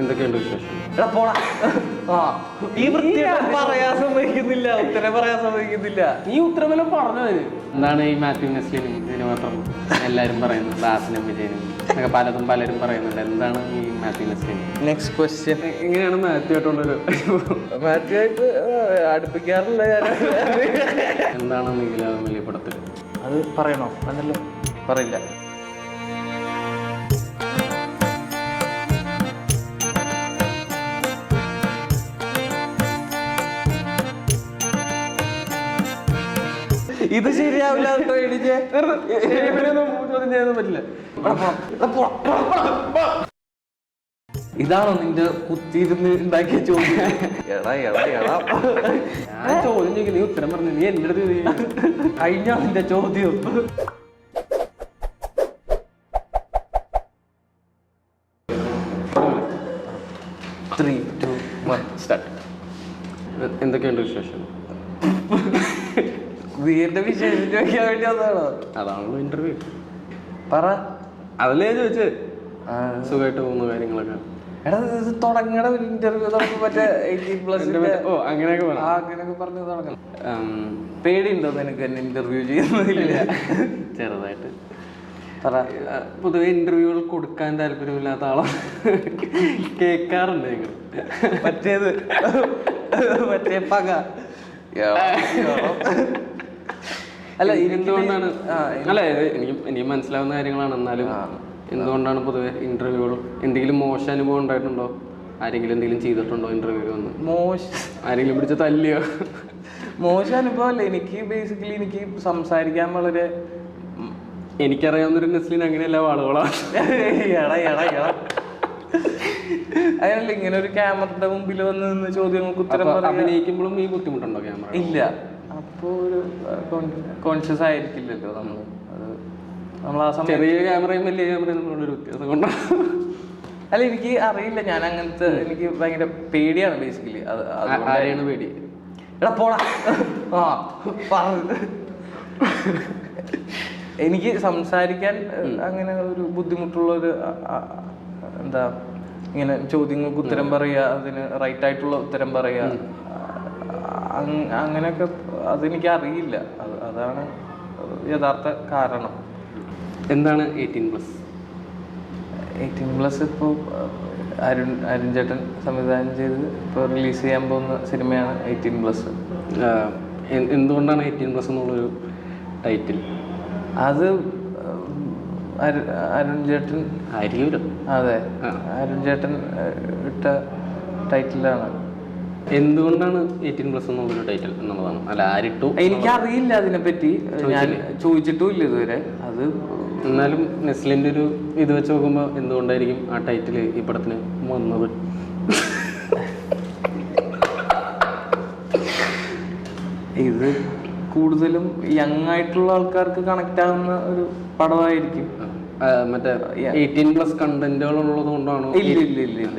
എന്തൊക്കെയുണ്ട് വിശേഷം? എടാ പോടാ. ആ ഈ വൃത്തിയായിട്ട് പറയാൻ സമ്മതിക്കുന്നില്ല. ഉത്തരം പറയാൻ സമ്മതിക്കുന്നില്ല. നീ ഉത്തരമെല്ലാം പറഞ്ഞു അതിന്. എന്താണ് ഈ മാത്യു നെസ്ലിനും? ഇതിന് മാത്രം എല്ലാവരും പറയുന്നത് ദാസിനും വിജയനും എന്നൊക്കെ പലതും പലരും പറയുന്നുണ്ട്. എന്താണ് ഈ മാത്യു നെസ്ലിൻ നെക്സ്റ്റ് ക്വസ്റ്റ്യൻ എങ്ങനെയാണ് മാത്യു ആയിട്ടുള്ളൊരു മാറ്റുമായിട്ട് അടുപ്പിക്കാറില്ല ഞാൻ. എന്താണ് വെളിപ്പെടുത്തൽ അത് പറയണോ? എന്നല്ലോ പറയില്ല. ഇത് ശരിയാവില്ല കേട്ടോ എടിച്ചേ ചോദ്യം ചെയ്യാൻ പറ്റില്ല. ഇതാണോ നിന്റെ കുത്തിയിരുന്ന് ഉണ്ടാക്കിയ ചോദ്യം? എടാ എടാ എടാ. ഞാൻ ചോദ്യം ചോദിക്കും നീ ഉത്തരം പറഞ്ഞു നീ എന്റെ അടുത്ത് കഴിഞ്ഞ കഴിഞ്ഞോ നിന്റെ ചോദ്യം? ത്രീ ടു വൺ സ്റ്റാർട്ട് എന്തൊക്കെയുണ്ട് വിശേഷം? വീടിന്റെ വിശേഷം ചോദിക്കാൻ വേണ്ടി വന്നതാണോ? അതാണല്ലോ ഇന്റർവ്യൂ പറ. അതല്ലേ ചോദിച്ചത്? സുഖമായിട്ട് പോകുന്ന കാര്യങ്ങളൊക്കെ. എടാ ഇത് തുടങ്ങണ ഒരു ഇന്റർവ്യൂ നമുക്ക് മറ്റേ എയ്റ്റീൻ പ്ലസ് ഓ അങ്ങനെയൊക്കെ ആ വേണം അങ്ങനെയൊക്കെ പറഞ്ഞ് തുടങ്ങണം. പേടിയുണ്ടോ നിനക്ക് എന്നെ ഇന്റർവ്യൂ ചെറുതായിട്ട്. പറ. പൊതുവെ ഇന്റർവ്യൂകൾ കൊടുക്കാൻ താല്പര്യമില്ലാത്ത ആളോ. കേൾക്കാറുണ്ട് ഞങ്ങൾ മറ്റേത്. മറ്റേ പക. അല്ല എന്തുകൊണ്ടാണ് ആ, അല്ല എനിക്ക് എനിക്ക് മനസ്സിലാവുന്ന കാര്യങ്ങളാണ്. എന്നാലും എന്തുകൊണ്ടാണ് പൊതുവെ ഇന്റർവ്യൂകൾ എന്തെങ്കിലും മോശം അനുഭവം ഉണ്ടായിട്ടുണ്ടോ? ആരെങ്കിലും എന്തെങ്കിലും ചെയ്തിട്ടുണ്ടോ ഇന്റർവ്യൂ വന്ന്? മോശം ആരെങ്കിലും പിടിച്ച് തല്ലിയോ? മോശം അനുഭവമല്ല. എനിക്ക് ബേസിക്കലി എനിക്ക് സംസാരിക്കാൻ വളരെ എനിക്കറിയാവുന്ന എനിക്കറിയാവുന്നൊരു നെസ്ലിൻ അങ്ങനെയല്ല ആളുകളാണ് എടാ എടാ എടാ. ഇങ്ങനെ ഒരു ക്യാമറയുടെ മുമ്പിൽ വന്ന് നിന്ന് ചോദ്യങ്ങൾക്ക് ഉത്തരം അഭിനയിക്കുമ്പോഴും ഈ ബുദ്ധിമുട്ടുണ്ടോ ക്യാമറ ഇല്ല. അപ്പോ ഒരു കോൺഷ്യസ് ആയിരിക്കില്ലല്ലോ നമ്മൾ അത് നമ്മൾ ആ സമയം ചെറിയ ക്യാമറയും വലിയ ക്യാമറയും തമ്മിലുള്ളൊരു വ്യത്യാസം കൊണ്ടാണ്. അല്ല എനിക്ക് അറിയില്ല. ഞാൻ അങ്ങനത്തെ എനിക്ക് ഭയങ്കര പേടിയാണ് ബേസിക്കലി അത് ആരെയാണ് പേടി? എടാ പോടാ. ആ പറ എനിക്ക് സംസാരിക്കാൻ അങ്ങനെ ഒരു ബുദ്ധിമുട്ടുള്ള ഒരു എന്താ ഇങ്ങനെ ചോദ്യങ്ങൾക്ക് ഉത്തരം പറയുക അതിന് റൈറ്റ് ആയിട്ടുള്ള ഉത്തരം പറയുക അങ്ങനെയൊക്കെ അതെനിക്ക് അറിയില്ല. അത് അതാണ് യഥാർത്ഥ കാരണം. എന്താണ് എയ്റ്റീൻ പ്ലസ്? എയ്റ്റീൻ പ്ലസ് ഇപ്പോൾ അരുൺ അരുൺ ചേട്ടൻ സംവിധാനം ചെയ്ത് ഇപ്പോൾ റിലീസ് ചെയ്യാൻ പോകുന്ന സിനിമയാണ് എയ്റ്റീൻ പ്ലസ്. എന്തുകൊണ്ടാണ് എയ്റ്റീൻ പ്ലസ് എന്നുള്ളൊരു ടൈറ്റിൽ? അത് അരുൺ ചേട്ടൻ ആയിരിക്കുമല്ലോ അതെ. അരുൺ ചേട്ടൻ ഇട്ട ടൈറ്റിലാണ്. എന്തുകൊണ്ടാണ് എയ്റ്റീൻ പ്ലസ് എന്നുള്ളൊരു ടൈറ്റിൽ എന്നുള്ളതാണ്? അല്ല ആരിട്ടു എനിക്കറിയില്ല അതിനെപ്പറ്റി. ഞാൻ ചോദിച്ചിട്ടും ഇല്ല ഇതുവരെ. അത് എന്നാലും നെസ്ലിന്റെ ഒരു ഇത് വെച്ച് നോക്കുമ്പോൾ എന്തുകൊണ്ടായിരിക്കും ആ ടൈറ്റിൽ ഈ പടത്തിന് വന്നത്? ഇത് കൂടുതലും യങ് ആയിട്ടുള്ള ആൾക്കാർക്ക് കണക്ട് ആവുന്ന ഒരു പടമായിരിക്കും. മറ്റേ എയ്റ്റീൻ പ്ലസ് കണ്ടന്റുകൾ ഉള്ളത് കൊണ്ടാണോ? ഇല്ല ഇല്ല ഇല്ല ഇല്ല.